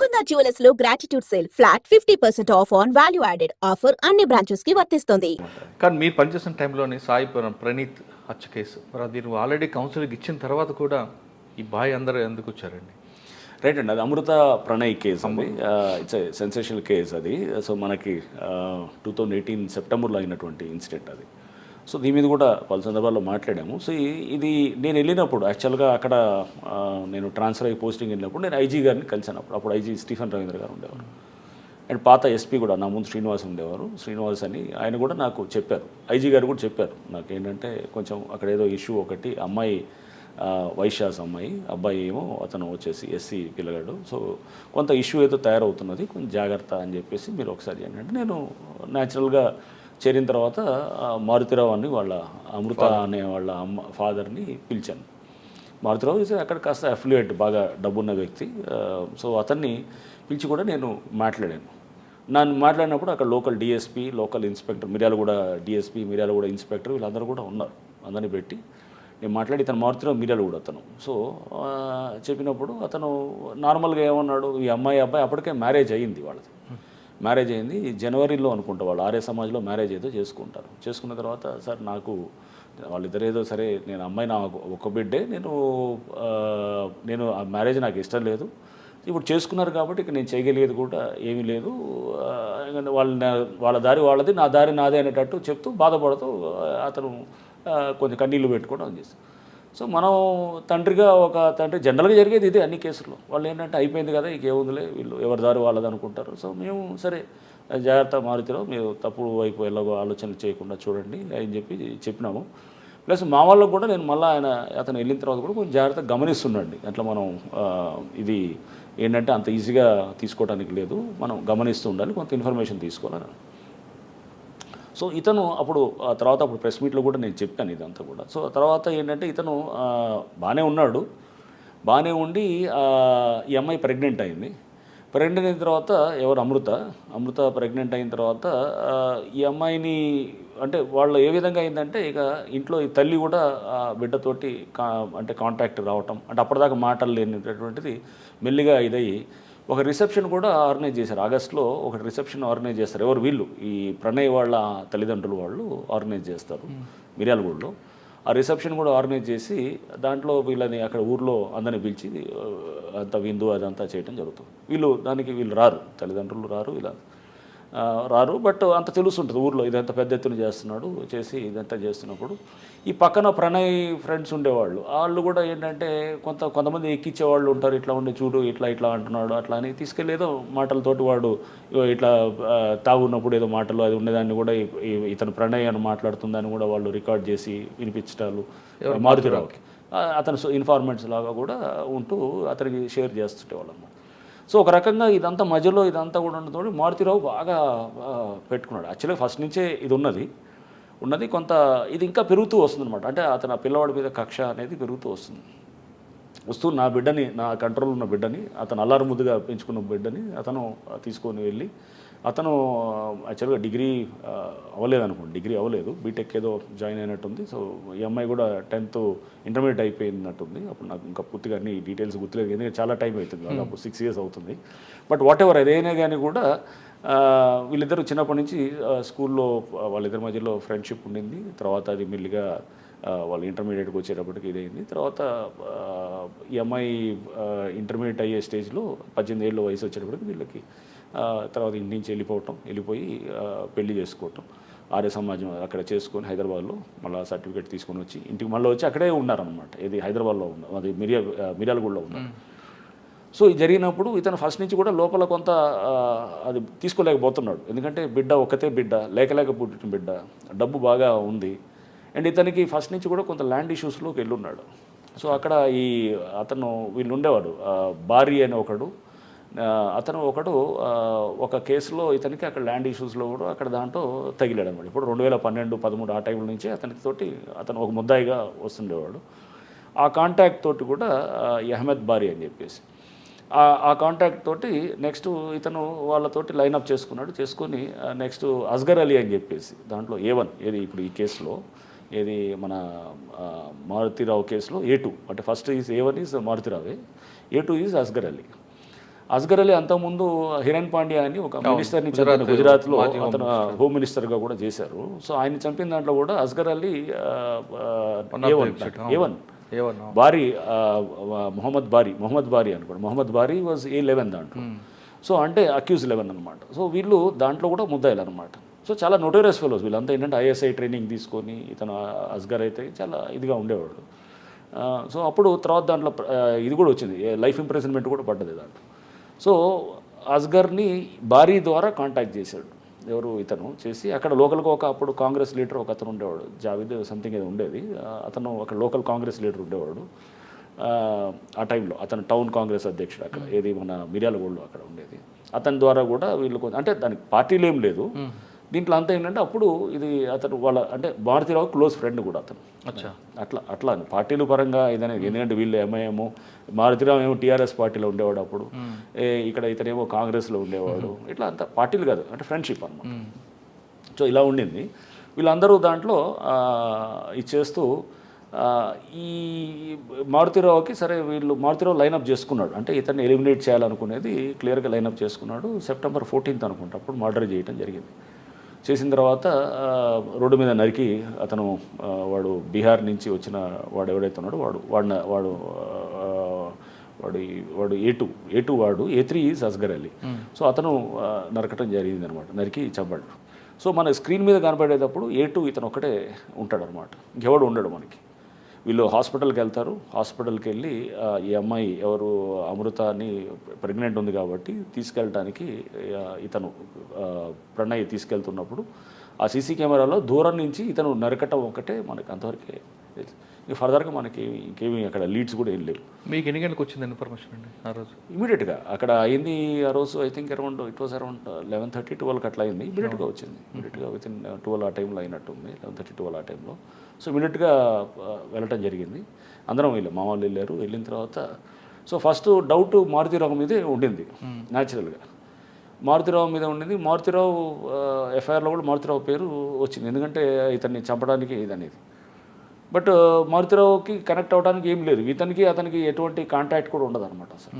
Mukunda జ్యువెలర్స్లో gratitude sale flat fifty percent off on value added offer అన్ని బ్రాంచెస్కి వర్తిస్తుంది. కానీ మీరు పనిచేసిన టైంలోనే సాయి ప్ర- ప్రణీత్ హత్య కేసు. మరి అది మీరు ఆల్రెడీ కౌన్సిలింగ్ ఇచ్చిన తర్వాత కూడా ఈ బాయ్ అందరూ ఎందుకు వచ్చారండి? రైట్ అండి. అది అమృత ప్రణయ్ కేసు అండి. ఇట్స్ సెన్సేషనల్ కేస్ అది. సో మనకి టూ థౌజండ్ ఎయిటీన్ సెప్టెంబర్లో అయినటువంటి ఇన్సిడెంట్ అది. సో దీని మీద కూడా పలు సందర్భాల్లో మాట్లాడాము. సో ఇది నేను వెళ్ళినప్పుడు యాక్చువల్గా అక్కడ నేను ట్రాన్స్ఫర్ అయ్యి పోస్టింగ్ వెళ్ళినప్పుడు నేను ఐజీ గారిని కలిసాను అప్పుడు. అప్పుడు ఐజీ స్టీఫెన్ రవీంద్ర గారు ఉండేవారు. అండ్ పాత ఎస్పీ కూడా నా ముందు శ్రీనివాస్ ఉండేవారు. శ్రీనివాస్ అని ఆయన కూడా నాకు చెప్పారు. ఐజీ గారు కూడా చెప్పారు. నాకు ఏంటంటే కొంచెం అక్కడ ఏదో ఇష్యూ ఒకటి అమ్మాయి వైశ్యాస్ అమ్మాయి అబ్బాయి ఏమో అతను వచ్చేసి ఎస్సీ పిల్లగాడు. సో కొంత ఇష్యూ ఏదో తయారవుతున్నది కొంచెం జాగ్రత్త అని చెప్పేసి మీరు ఒకసారి ఏంటంటే నేను న్యాచురల్గా చేరిన తర్వాత మారుతిరావు అని వాళ్ళ అమృత అనే వాళ్ళ అమ్మ ఫాదర్ని పిలిచాను. మారుతిరావు ఇస్ అక్కడ కాస్త అఫిలియేట్ బాగా డబ్బున్న వ్యక్తి. సో అతన్ని పిలిచి కూడా నేను మాట్లాడాను. నన్ను మాట్లాడినప్పుడు అక్కడ local DSP local inspector Miryala కూడా డిఎస్పీ మిర్యాల కూడా ఇన్స్పెక్టర్ వీళ్ళందరూ కూడా ఉన్నారు. అందరిని పెట్టి నేను మాట్లాడి ఇతను మారుతిరావు మిర్యాల కూడా అతను. సో చెప్పినప్పుడు అతను నార్మల్గా ఏమన్నాడు ఈ అమ్మాయి అబ్బాయి అప్పటికే మ్యారేజ్ అయ్యింది వాళ్ళది. మ్యారేజ్ అయింది. జనవరిలో అనుకుంటా వాళ్ళు ఆర్య సమాజ్లో మ్యారేజ్ ఏదో చేసుకుంటారు. చేసుకున్న తర్వాత సార్ నాకు వాళ్ళిద్దరు ఏదో సరే నేను అమ్మాయి నా ఒక బిడ్డే నేను నేను ఆ మ్యారేజ్ నాకు ఇష్టం లేదు. ఇప్పుడు చేసుకున్నారు కాబట్టి ఇక నేను చేయగలిగేది కూడా ఏమీ లేదు. వాళ్ళ వాళ్ళ దారి వాళ్ళది నా దారి నాదే అనేటట్టు చెప్తూ బాధపడుతూ అతను కొంచెం కన్నీళ్ళు పెట్టుకోవడం చేస్తాను సో మనం తండ్రిగా ఒక తండ్రి జనరల్గా జరిగేది ఇదే అన్ని కేసుల్లో. వాళ్ళు ఏంటంటే అయిపోయింది కదా ఇంకేముందిలే వీళ్ళు ఎవరి దారి వాళ్ళది అనుకుంటారు. సో మేము సరే జాగ్రత్త మారుతిలో మీరు తప్పుడు వైపు ఎలాగో ఆలోచన చేయకుండా చూడండి అని చెప్పి చెప్పినాము. ప్లస్ మా వాళ్ళకు కూడా నేను మళ్ళీ ఆయన అతను వెళ్ళిన తర్వాత కూడా కొంచెం జాగ్రత్తగా గమనిస్తుండండి. అట్లా మనం ఇది ఏంటంటే అంత ఈజీగా తీసుకోవడానికి లేదు. మనం గమనిస్తూ ఉండాలి కొంత ఇన్ఫర్మేషన్ తీసుకోవాలని. సో ఇతను అప్పుడు ఆ తర్వాత అప్పుడు ప్రెస్ మీట్లో కూడా నేను చెప్పాను ఇదంతా కూడా. సో తర్వాత ఏంటంటే ఇతను బాగానే ఉన్నాడు. బాగానే ఉండి ఈ అమ్మాయి ప్రెగ్నెంట్ అయింది. ప్రెగ్నెంట్ అయిన తర్వాత ఎవరు? అమృత. అమృత ప్రెగ్నెంట్ అయిన తర్వాత ఈ అమ్మాయిని అంటే వాళ్ళు ఏ విధంగా అయిందంటే ఇక ఇంట్లో ఈ తల్లి కూడా ఆ బిడ్డతోటి కా అంటే కాంటాక్ట్ రావటం అంటే అప్పటిదాకా మాటలు లేనిటటువంటిది మెల్లిగా ఇదయ్యి ఒక రిసెప్షన్ కూడా ఆర్గనైజ్ చేశారు. ఆగస్ట్లో ఒక రిసెప్షన్ ఆర్గనైజ్ చేస్తారు. ఎవరు వీళ్ళు? ఈ ప్రణయ్ వాళ్ళ తల్లిదండ్రులు వాళ్ళు ఆర్గనైజ్ చేస్తారు మిర్యాలగూడలో. ఆ రిసెప్షన్ కూడా ఆర్గనైజ్ చేసి దాంట్లో వీళ్ళని అక్కడ ఊర్లో అందరిని పిలిచి అంత విందు అదంతా చేయడం జరుగుతుంది. వీళ్ళు దానికి వీళ్ళు రారు. తల్లిదండ్రులు రారు వీళ్ళ ఆ, రారు. బట్ అంత తెలుస్తుంటుంది ఊర్లో. ఇదంతా పెద్ద ఎత్తున చేస్తున్నాడు చేసి ఇదంతా చేస్తున్నప్పుడు. ఈ పక్కన ప్రణయ్ ఫ్రెండ్స్ ఉండేవాళ్ళు. వాళ్ళు కూడా ఏంటంటే కొంత కొంతమంది ఎక్కించే వాళ్ళు ఉంటారు. ఇట్లా ఉండి చూడు ఇట్లా ఇట్లా అంటున్నాడు అట్లా అని తీసుకెళ్ళి ఏదో మాటలతోటి వాడు ఇట్లా తాగున్నప్పుడు ఏదో మాటలు అది ఉండేదాన్ని కూడా ఇతను ప్రణయ్ అని మాట్లాడుతుందని కూడా వాళ్ళు రికార్డ్ చేసి వినిపించటాలు. మారుతిరావుకి అతను ఇన్ఫార్మెంట్స్ లాగా కూడా ఉంటూ అతనికి షేర్ చేస్తుంటేవాళ్ళు అన్నమాట సో ఒక రకంగా ఇదంతా మధ్యలో ఇదంతా కూడా ఉండడంతో మారుతిరావు బాగా పెట్టుకున్నాడు. యాక్చువల్గా ఫస్ట్ నుంచే ఇది ఉన్నది. ఉన్నది కొంత ఇది ఇంకా పెరుగుతూ వస్తుందన్నమాట. అంటే అతను ఆ పిల్లవాడి మీద కక్ష అనేది పెరుగుతూ వస్తుంది. వస్తూ నా బిడ్డని నా కంట్రోల్ ఉన్న బిడ్డని అతను అల్లారు ముద్దుగా పెంచుకున్న బిడ్డని అతను తీసుకొని వెళ్ళి అతను యాక్చువల్గా డిగ్రీ అవ్వలేదు అనుకోండి డిగ్రీ అవ్వలేదు. బీటెక్ ఏదో జాయిన్ అయినట్టుంది. సో ఈ అమ్మాయి కూడా టెన్త్ ఇంటర్మీడియట్ అయిపోయినట్టుంది. అప్పుడు నాకు ఇంకా పూర్తిగా అన్ని డీటెయిల్స్ గుర్తులేదు. ఎందుకంటే చాలా టైం అవుతుంది. దాదాపు సిక్స్ ఇయర్స్ అవుతుంది. బట్ వాట్ ఎవర్ అదైనా కానీ కూడా వీళ్ళిద్దరూ చిన్నప్పటి నుంచి స్కూల్లో వాళ్ళిద్దరి మధ్యలో ఫ్రెండ్షిప్ ఉండింది. తర్వాత అది మెల్లిగా వాళ్ళు ఇంటర్మీడియట్కి వచ్చేటప్పటికి ఇదైంది. తర్వాత ఈ అమ్మాయి ఇంటర్మీడియట్ అయ్యే స్టేజ్లో పద్దెనిమిది ఏళ్ళ వయసు వచ్చేటప్పటికి వీళ్ళకి తర్వాత ఇంటి నుంచి వెళ్ళిపోవటం వెళ్ళిపోయి పెళ్ళి చేసుకోవటం ఆర్య సమాజం అక్కడ చేసుకొని హైదరాబాద్లో మళ్ళీ సర్టిఫికేట్ తీసుకొని వచ్చి ఇంటికి మళ్ళీ వచ్చి అక్కడే ఉన్నారనమాట ఇది హైదరాబాద్లో ఉన్నారు అది మిరియా మిర్యాలగూడలో ఉన్నారు సో ఇది జరిగినప్పుడు ఇతను ఫస్ట్ నుంచి కూడా లోపల కొంత అది తీసుకోలేకపోతున్నాడు. ఎందుకంటే బిడ్డ ఒక్కతే బిడ్డ లేక లేక పుట్టిన బిడ్డ డబ్బు బాగా ఉంది. అండ్ ఇతనికి ఫస్ట్ నుంచి కూడా కొంత ల్యాండ్ ఇష్యూస్లోకి వెళ్ళున్నాడు. సో అక్కడ ఈ అతను వీళ్ళు ఉండేవాడు బారీ అని ఒకడు అతను ఒకడు ఒక కేసులో ఇతనికి అక్కడ ల్యాండ్ ఇష్యూస్లో కూడా అక్కడ దాంట్లో తగిలాడు అనమాట ఇప్పుడు రెండు వేల పన్నెండు పదమూడు ఆ టైంలో నుంచి అతనికి తోటి అతను ఒక ముద్దాయిగా వస్తుండేవాడు. ఆ కాంటాక్ట్ తోటి కూడా అహ్మద్ బారి అని చెప్పేసి. ఆ- కాంటాక్ట్ తోటి నెక్స్ట్ ఇతను వాళ్ళతోటి లైనప్ చేసుకున్నాడు. చేసుకొని నెక్స్ట్ అస్గర్ అలీ అని చెప్పేసి దాంట్లో ఏ వన్ ఏది ఇప్పుడు ఈ కేసులో ఏది మన మారుతిరావు కేసులో ఏ టూ అంటే first is A one is మారుతిరావే A two is Asghar Ali. Asghar Ali అంతకుముందు హిరణ్ పాండ్యా అని ఒక మినిస్టర్ని గుజరాత్ గుజరాత్లో అతను హోమ్ మినిస్టర్గా కూడా చేశారు. సో ఆయన చంపిన దాంట్లో కూడా అస్గర్ అలీ ఏవన్ ఏవన్ బారీ మొహమ్మద్ బారీ మొహమ్మద్ బారీ అనుకోండి. Mohammed Bari was A eleven దాంట్లో. సో అంటే అక్యూజ్ లెవెన్ అనమాట సో వీళ్ళు దాంట్లో కూడా ముద్దాయిలు అనమాట సో చాలా నోటోరియస్ ఫెలోస్ వీళ్ళంతా. ఏంటంటే ఐఎస్ఐ ట్రైనింగ్ తీసుకొని ఇతను అస్గర్ అయితే చాలా ఇదిగా ఉండేవాడు. సో అప్పుడు తర్వాత దాంట్లో ఇది కూడా వచ్చింది. లైఫ్ ఇంప్రెజన్మెంట్ కూడా పడ్డది దాంట్లో. సో అస్గర్ని భారీ ద్వారా కాంటాక్ట్ చేశాడు. ఎవరు? ఇతను చేసి అక్కడ లోకల్గా ఒక అప్పుడు కాంగ్రెస్ లీడర్ ఒక అతను ఉండేవాడు. జావేద్ సంథింగ్ ఏదో ఉండేది. అతను ఒక లోకల్ కాంగ్రెస్ లీడర్ ఉండేవాడు. ఆ, టైంలో అతను టౌన్ కాంగ్రెస్ అధ్యక్షుడు అక్కడ. ఏది మన మిర్యాలగూడలో అక్కడ ఉండేది. అతని ద్వారా కూడా వీళ్ళు అంటే దానికి పార్టీలు ఏం లేదు దీంట్లో అంతా ఏంటంటే అప్పుడు ఇది అతను వాళ్ళ అంటే భారతీరావు క్లోజ్ ఫ్రెండ్ కూడా అతను. అచ్చా. అట్లా అట్లా అని. పార్టీల పరంగా ఇదనే ఎందుకంటే వీళ్ళు ఎంఐఎం మారుతిరావు ఏమో టీఆర్ఎస్ పార్టీలో ఉండేవాడు అప్పుడు. ఇక్కడ ఇతనేమో కాంగ్రెస్లో ఉండేవాడు. ఇట్లా అంత పార్టీలు కాదు అంటే ఫ్రెండ్షిప్ అనమాట సో ఇలా ఉండింది. వీళ్ళందరూ దాంట్లో ఆ, ఇచ్చేస్తూ ఆ, ఈ మారుతిరావుకి సరే వీళ్ళు మారుతిరావు లైనప్ చేసుకున్నాడు. అంటే ఇతన్ని ఎలిమినేట్ చేయాలనుకునేది క్లియర్గా లైనప్ చేసుకున్నాడు. సెప్టెంబర్ ఫోర్టీన్త్ అనుకుంటా అప్పుడు మర్డర్ చేయడం జరిగింది. చేసిన తర్వాత రోడ్డు మీద నరికి అతను వాడు బీహార్ నుంచి వచ్చిన వాడు ఎవడైతే ఉన్నాడో వాడు వాడిన వాడు వాడు ఈ- వాడు ఏ టూ ఏ టూ వాడు A three is Asghar Ali. So అతను నరకటం జరిగింది అనమాట నరికి చంపాడు. సో మన స్క్రీన్ మీద కనపడేటప్పుడు ఏ టూ ఇతను ఒక్కటే ఉంటాడు అనమాట ఇంకెవడు ఉండడు మనకి. వీళ్ళు హాస్పిటల్కి వెళ్తారు. హాస్పిటల్కి వెళ్ళి ఈ అమ్మాయి ఎవరు అమృత అని ప్రెగ్నెంట్ ఉంది కాబట్టి తీసుకెళ్ళటానికి ఆ, ఇతను ప్రణయ్ తీసుకెళ్తున్నప్పుడు ఆ సీసీ కెమెరాలో దూరం నుంచి ఇతను నరకటం ఒకటే మనకి అంతవరకే. ఇక ఫర్దర్గా మనకి ఇంకేమీ అక్కడ లీడ్స్ కూడా ఏం లేవు. మీకు ఎన్ని గంటలకు వచ్చింది ఇన్ఫర్మేషన్ అండి ఆ రోజు? ఇమీడియట్గా. అక్కడ అయింది ఆ రోజు I think around it was around eleven thirty ట్వెల్వ్కి అట్లా అయింది. ఇమీడియట్గా వచ్చింది. ఇమీడియట్గా విత్ ఇన్ ట్వెల్వ్ ఆ టైంలో అయినట్టుంది. లెవెన్ థర్టీ ట్వెల్వ్ ఆ టైంలో. సో ఇమీడియట్గా వెళ్ళటం జరిగింది. అందరం వెళ్ళాం. మా వాళ్ళు వెళ్ళారు. వెళ్ళిన తర్వాత సో ఫస్ట్ డౌట్ మారుతిరావు మీదే ఉండింది న్యాచురల్గా. మారుతిరావు మీద ఉండింది. మారుతిరావు ఎఫ్ఐఆర్లో కూడా మారుతిరావు పేరు వచ్చింది. ఎందుకంటే ఇతన్ని చంపడానికి ఇది అనేది. బట్ మారుతిరావుకి కనెక్ట్ అవ్వడానికి ఏం లేదు. ఇతనికి అతనికి ఎటువంటి కాంటాక్ట్ కూడా ఉండదు అనమాట అసలు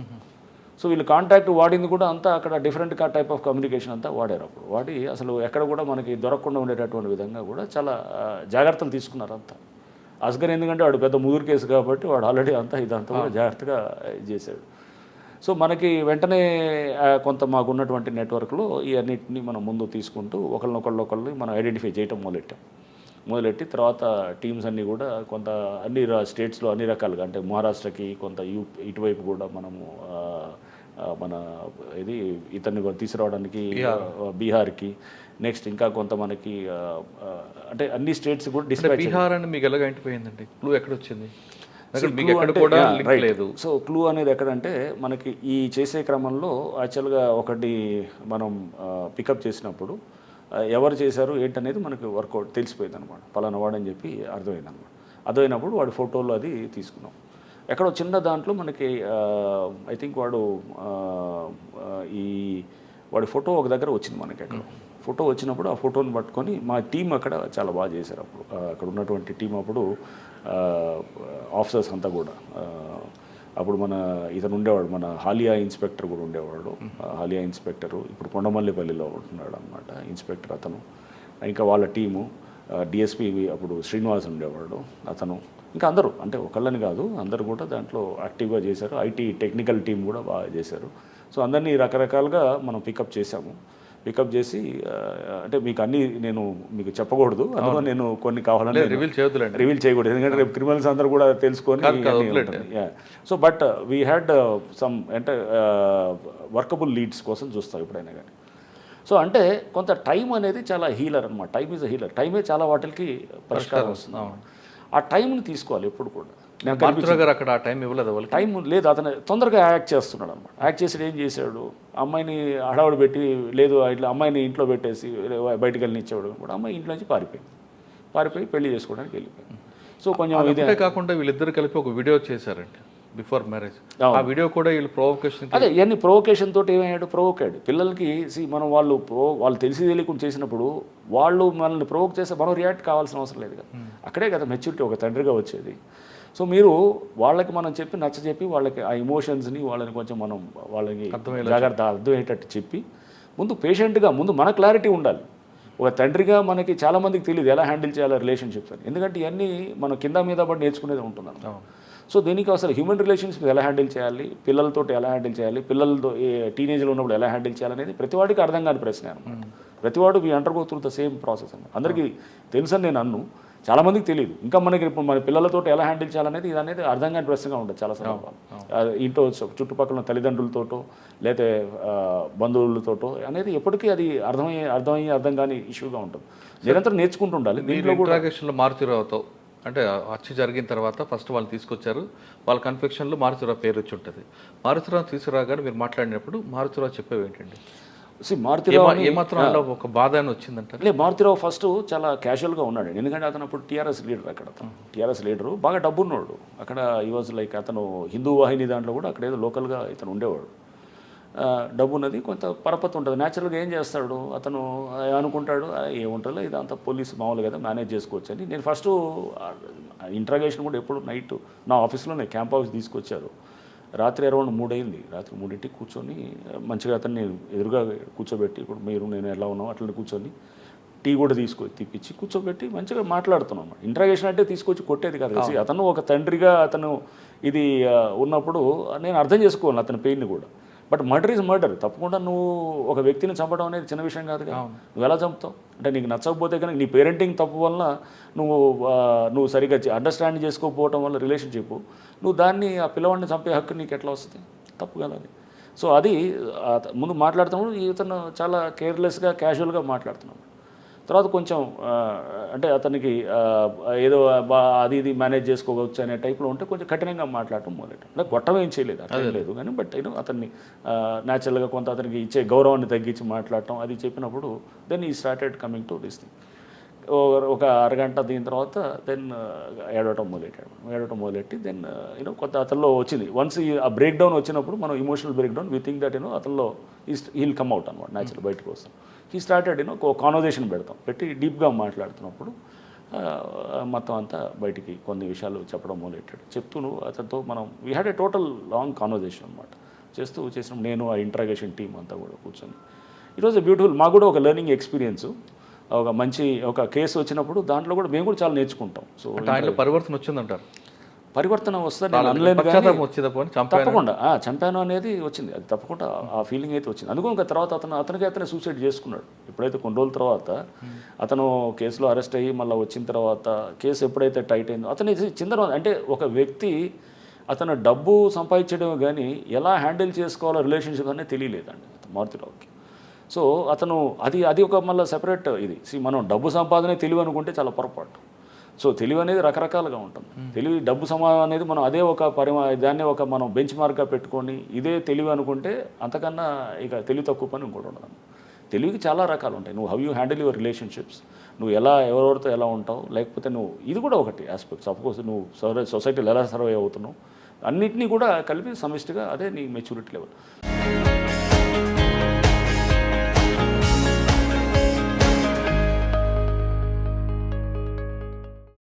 సో వీళ్ళు కాంటాక్ట్ వాడింది కూడా అంతా అక్కడ డిఫరెంట్ టైప్ ఆఫ్ కమ్యూనికేషన్ అంతా వాడారు అప్పుడు. వాడి అసలు ఎక్కడ కూడా మనకి దొరకకుండా ఉండేటటువంటి విధంగా కూడా చాలా జాగ్రత్తలు తీసుకున్నారు అంతా. అస్గర్ ఎందుకంటే వాడు పెద్ద ముదురు కేసు కాబట్టి వాడు ఆల్రెడీ అంతా ఇదంతా కూడా జాగ్రత్తగా చేశాడు. సో మనకి వెంటనే కొంత మాకు ఉన్నటువంటి నెట్వర్క్లో ఈ అన్నిటిని మనం ముందు తీసుకుంటూ ఒకళ్ళనొకళ్ళు ఒకళ్ళు మనం ఐడెంటిఫై చేయటం మొదలెట్టాం. మొదలెట్టి తర్వాత టీమ్స్ అన్నీ కూడా కొంత అన్ని స్టేట్స్లో అన్ని రకాలుగా అంటే మహారాష్ట్రకి కొంత యూ ఇటువైపు కూడా మనము మన ఇది ఇతన్ని తీసుకురావడానికి బీహార్కి. నెక్స్ట్ ఇంకా కొంత మనకి అంటే అన్ని స్టేట్స్ కూడా బీహార్ అని మీకు ఎలాగ అయిపోయిందండి క్లూ ఎక్కడ వచ్చింది. లేదు. సో క్లూ అనేది ఎక్కడంటే మనకి ఈ చేసే క్రమంలో యాక్చువల్గా ఒకటి మనం పికప్ చేసినప్పుడు ఎవరు చేశారు ఏంటనేది మనకి వర్కౌట్ తెలిసిపోయింది అనమాట పలానా వాడని చెప్పి అర్థమైంది అనమాట అర్థమైనప్పుడు వాడి ఫోటోలు అది తీసుకున్నాం. ఎక్కడో చిన్న దాంట్లో మనకి ఐ థింక్ వాడు ఈ వాడి ఫోటో ఒక దగ్గర వచ్చింది మనకి అక్కడ. ఫోటో వచ్చినప్పుడు ఆ ఫోటోని పట్టుకొని మా టీం అక్కడ చాలా బాగా చేశారు అప్పుడు. అక్కడ ఉన్నటువంటి టీం అప్పుడు ఆఫీసర్స్ అంతా కూడా. అప్పుడు మన ఇతను ఉండేవాడు మన హాలియా ఇన్స్పెక్టర్ కూడా ఉండేవాడు. హాలియా ఇన్స్పెక్టరు. ఇప్పుడు కొండమల్లిపల్లిలో ఉంటున్నాడు అనమాట ఇన్స్పెక్టర్ అతను. ఇంకా వాళ్ళ టీము. డిఎస్పి అప్పుడు శ్రీనివాస్ ఉండేవాడు. అతను ఇంకా అందరూ అంటే ఒకళ్ళని కాదు అందరూ కూడా దాంట్లో యాక్టివ్గా చేశారు. ఐటీ టెక్నికల్ టీం కూడా బాగా చేశారు. సో అందరినీ రకరకాలుగా మనం పికప్ చేశాము. పికప్ చేసి అంటే మీకు అన్నీ నేను మీకు చెప్పకూడదు. అందులో నేను కొన్ని కావాలని రివీల్ చేయొద్దులేండి. రివీల్ చేయకూడదు. ఎందుకంటే రేపు క్రిమినల్స్ అందరూ కూడా తెలుసుకొని. So but we had some అంటే వర్కబుల్ లీడ్స్ కోసం చూస్తాం ఎప్పుడైనా కానీ. సో అంటే కొంత టైం అనేది చాలా హీలర్ అనమాట టైం ఈజ్ అ హీలర్ టైమే చాలా వాటికి పరిష్కారం వస్తుంది. ఆ టైంని తీసుకోవాలి ఎప్పుడు కూడా. గారు అక్కడ ఆ టైం ఇవ్వలేదు వాళ్ళకి టైం లేదు. అతను తొందరగా యాక్ట్ చేస్తున్నాడు అనమాట యాక్ట్ చేసి ఏం చేశాడు? అమ్మాయిని హడావుడి పెట్టి లేదు ఇట్లా అమ్మాయిని ఇంట్లో పెట్టేసి బయటికి వెళ్ళి ఇచ్చేవాడు కూడా అమ్మాయి ఇంట్లో నుంచి పారిపోయింది. పారిపోయి పెళ్ళి చేసుకోవడానికి వెళ్ళిపోయింది. సో కొంచెం ఇదే కాకుండా వీళ్ళిద్దరు కలిపి ఒక వీడియో చేశారండి. Before marriage. ఆ వీడియో కూడా వీళ్ళు ప్రొవకేషన్ అదే ఇవన్నీ ప్రొవోకేషన్ తోటి ఏమయ్యాడు? ప్రొవోక్ అయ్యాడు పిల్లలకి see మనం వాళ్ళు ప్రో వాళ్ళు తెలిసి తెలియకుండా చేసినప్పుడు వాళ్ళు మనల్ని ప్రొవోక్ చేస్తే మనం రియాక్ట్ కావాల్సిన అవసరం లేదు కదా. అక్కడే కదా మెచ్యూరిటీ ఒక తండ్రిగా వచ్చేది. సో మీరు వాళ్ళకి మనం చెప్పి నచ్చ చెప్పి వాళ్ళకి ఆ ఎమోషన్స్ని వాళ్ళని కొంచెం మనం వాళ్ళకి జాగ్రత్త అర్థమయ్యేటట్టు చెప్పి ముందు పేషెంట్గా ముందు మన క్లారిటీ ఉండాలి. ఒక తండ్రిగా మనకి చాలా మందికి తెలియదు ఎలా హ్యాండిల్ చేయాలి రిలేషన్షిప్స్ అని. ఎందుకంటే ఇవన్నీ మనం కింద మీద పడి నేర్చుకునేది ఉంటున్నాను సో దీనికి అసలు హ్యూమన్ రిలేషన్షిప్ ఎలా హ్యాండిల్ చేయాలి? పిల్లలతో ఎలా హ్యాండిల్ చేయాలి? పిల్లలతో టీనేజ్లో ఉన్నప్పుడు ఎలా హ్యాండిల్ చేయాలనేది ప్రతివాడికి అర్థం కాని ప్రశ్న అనమాట ప్రతివాడు we under through the same process అన్నమాట. అందరికీ తెలుసని నేను అన్ను చాలా మందికి తెలియదు ఇంకా మనకి ఇప్పుడు మన పిల్లలతో ఎలా హ్యాండిల్ చేయాలనేది ఇది అనేది అర్థం కాని ప్రశ్నగా ఉంటుంది చాలా సందర్భాలు ఇంట్లో చుట్టుపక్కల ఉన్న తల్లిదండ్రులతోటో లేకపోతే బంధువులతోటో అనేది ఎప్పటికీ అది అర్థమయ్యే అర్థమయ్యే అర్థం కాని ఇష్యూగా ఉంటుంది. నిరంతరం నేర్చుకుంటూ ఉండాలి. దీంట్లో కూడా మారుతిరావుతో అంటే హత్య జరిగిన తర్వాత ఫస్ట్ వాళ్ళు తీసుకొచ్చారు. వాళ్ళ కన్ఫెక్షన్లో మారుతిరావు పేరు వచ్చి ఉంటుంది. మారుతిరావు తీసుకురాగానే మీరు మాట్లాడినప్పుడు మారుతిరావు చెప్పేవి ఏంటండి? మారుతిరావు ఏమా- ఏమాత్రం ఒక బాధ అని వచ్చిందంట లే మారుతిరావు ఫస్ట్ చాలా క్యాజువల్గా ఉన్నాడు. ఎందుకంటే అతను అప్పుడు టీఆర్ఎస్ లీడర్ అక్కడ. TRS leader. బాగా డబ్బున్నాడు. అక్కడ ఈ వాజ్ లైక్ అతను హిందూ వాహిని దాంట్లో కూడా అక్కడ ఏదో లోకల్గా ఇతను ఉండేవాడు. డబ్బు ఉన్నది కొంత పరపతి ఉంటుంది. న్యాచురల్గా ఏం చేస్తాడు? అతను అనుకుంటాడు "ఆ, ఏముంటుందో ఇదంతా పోలీస్ మామూలు కదా మేనేజ్ చేసుకోవచ్చు అని నేను ఫస్ట్ ఇంట్రాగేషన్ కూడా ఎప్పుడు నైట్ నా ఆఫీస్లోనే క్యాంప్ ఆఫీస్ తీసుకొచ్చారు. రాత్రి అరౌండ్ మూడు అయింది రాత్రి మూడింటికి కూర్చొని మంచిగా అతన్ని ఎదురుగా కూర్చోబెట్టి ఇప్పుడు మీరు నేను ఎలా ఉన్నాం అట్లనే కూర్చొని టీ కూడా తీసుకొచ్చి తిప్పించి కూర్చోబెట్టి మంచిగా మాట్లాడుతున్నాం ఇంట్రాగేషన్ అంటే తీసుకొచ్చి కొట్టేది కాదు అతను ఒక తండ్రిగా అతను ఇది ఉన్నప్పుడు నేను అర్థం చేసుకోవాలి అతని పెయిన్ని కూడా. But murder is murder. తప్పకుండా నువ్వు ఒక వ్యక్తిని చంపడం అనేది చిన్న విషయం కాదు కదా. నువ్వు ఎలా చంపుతావు? అంటే నీకు నచ్చకపోతే కనుక నీ పేరెంటింగ్ తప్పు వల్ల నువ్వు నువ్వు సరిగ్గా అండర్స్టాండ్ చేసుకోకపోవడం వల్ల రిలేషన్షిప్ నువ్వు దాన్ని ఆ పిల్లవాడిని చంపే హక్కు నీకు ఎట్లా వస్తుంది? తప్పు కదా అది. సో అది ముందు మాట్లాడుతున్నప్పుడు ఇతను చాలా కేర్లెస్గా క్యాజువల్గా మాట్లాడుతున్నాడు. తర్వాత కొంచెం అంటే అతనికి ఏదో బా అది ఇది మేనేజ్ చేసుకోవచ్చు అనే టైప్లో ఉంటే కొంచెం కఠినంగా మాట్లాడటం మొదలెట్టాం. అంటే కొట్టం ఏం చేయలేదు అట్లా లేదు. కానీ బట్ నేను అతన్ని న్యాచురల్గా కొంత అతనికి ఇచ్చే గౌరవాన్ని తగ్గించి మాట్లాడటం అది చెప్పినప్పుడు then he started coming to this thing ఒక అరగంట దీని తర్వాత దెన్ ఏడవటం మొదలెట్టాడు. ఏడవటం మొదలెట్టి దెన్ యూనో కొంత అతనిలో వచ్చింది. వన్స్ ఆ బ్రేక్ డౌన్ వచ్చినప్పుడు మనం emotional break down we think that you know అతనిలో హీల్ కమ్ అవుట్ అనమాట న్యాచురల్ బయటకు వస్తాం హీ స్టార్టెడ్ యూనో ఒక కాన్వర్జేషన్ పెడతాం. పెట్టి డీప్గా మాట్లాడుతున్నప్పుడు మొత్తం అంతా బయటికి కొన్ని విషయాలు చెప్పడం మొదలెట్టాడు. చెప్తూ అతనితో మనం we had a total long conversation అనమాట చేస్తూ చేసిన నేను ఆ ఇంట్రాగేషన్ టీం అంతా కూడా కూర్చొని. ఈరోజు బ్యూటిఫుల్ మాకు కూడా ఒక లెర్నింగ్ ఎక్స్పీరియన్స్ ఒక మంచి ఒక కేసు వచ్చినప్పుడు దాంట్లో కూడా మేము కూడా చాలా నేర్చుకుంటాం. సో ఆయనలో పరివర్తన వచ్చిందంటారు? పరివర్తన వస్తే నేను అనలేను కానీ పశ్చాత్తాపం వచ్చిందా పోనీ? చంపాను. తప్పకుండా. చంపాను అనేది వచ్చింది. అది తప్పకుండా ఆ ఫీలింగ్ అయితే వచ్చింది. అందుకు ఇంకా తర్వాత అతను అతనికి అతనే సూసైడ్ చేసుకున్నాడు. ఎప్పుడైతే కొన్ని రోజుల తర్వాత అతను కేసులో అరెస్ట్ అయ్యి మళ్ళీ వచ్చిన తర్వాత కేసు ఎప్పుడైతే టైట్ అయిందో అతని చిందర అంటే ఒక వ్యక్తి అతను డబ్బు సంపాదించడం కానీ ఎలా హ్యాండిల్ చేసుకోవాలో రిలేషన్షిప్ అనేది తెలియలేదండి మారుతిరావుకి. సో అతను అది అది ఒక మళ్ళీ సెపరేట్ ఇది. మనం డబ్బు సంపాదనే తెలివి అనుకుంటే చాలా పొరపాటు. సో తెలివి అనేది రకరకాలుగా ఉంటుంది. తెలివి డబ్బు సమాధానం అనేది మనం అదే ఒక పరిమా దాన్ని ఒక మనం బెంచ్ మార్క్గా పెట్టుకొని ఇదే తెలివి అనుకుంటే అంతకన్నా ఇక తెలివి తక్కువ పని ఇంకోటి ఉండదు. తెలివికి చాలా రకాలు ఉంటాయి. నువ్వు how you handle your relationships? నువ్వు ఎలా ఎవరెవరితో ఎలా ఉంటావు? లేకపోతే నువ్వు ఇది కూడా ఒకటి ఆస్పెక్ట్ సపోజ్ నువ్వు సర్వే సొసైటీలో ఎలా సర్వే అవుతున్నావు? అన్నిటినీ కూడా కలిపి సమిష్టిగా అదే నీ మెచ్యూరిటీ లెవెల్.